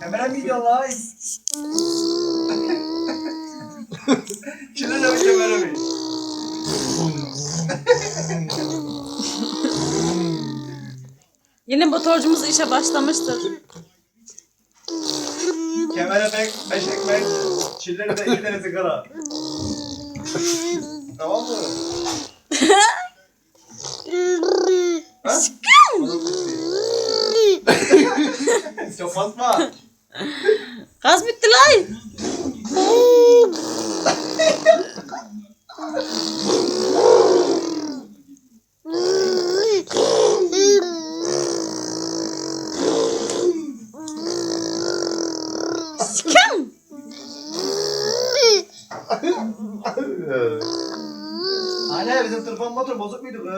Kamera mı gidiyor lan? Çile de bir kamera mı? Yeni motorcumuz işe başlamıştır. Kamera bek, beş ekmek, çilleri de iki tane sigara. tamam mı? ha? Çok basma. Gaz bitti lan. Sikem. Anne bizim telefon motor bozuk muydu bu?